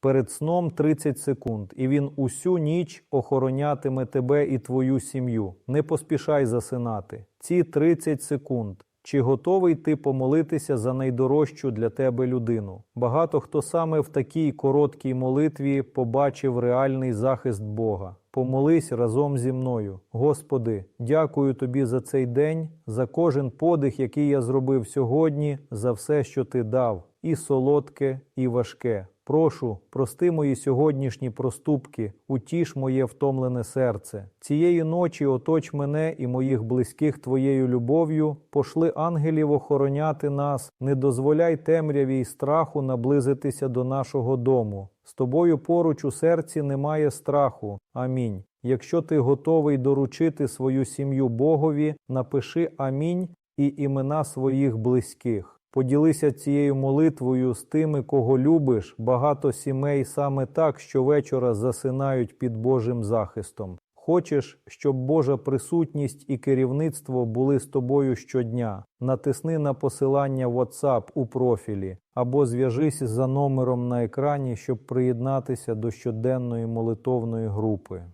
Перед сном 30 секунд, і він усю ніч охоронятиме тебе і твою сім'ю. Не поспішай засинати. Ці 30 секунд. Чи готовий ти помолитися за найдорожчу для тебе людину? Багато хто саме в такій короткій молитві побачив реальний захист Бога. Помолись разом зі мною. Господи, дякую тобі за цей день, за кожен подих, який я зробив сьогодні, за все, що ти дав, і солодке, і важке. Прошу, прости мої сьогоднішні проступки, утіш моє втомлене серце. Цієї ночі оточ мене і моїх близьких Твоєю любов'ю, пошли ангелів охороняти нас, не дозволяй темряві й страху наблизитися до нашого дому. З тобою поруч у серці немає страху. Амінь. Якщо ти готовий доручити свою сім'ю Богові, напиши амінь і імена своїх близьких. Поділися цією молитвою з тими, кого любиш. Багато сімей саме так щовечора засинають під Божим захистом. Хочеш, щоб Божа присутність і керівництво були з тобою щодня. Натисни на посилання WhatsApp у профілі або зв'яжись за номером на екрані, щоб приєднатися до щоденної молитовної групи.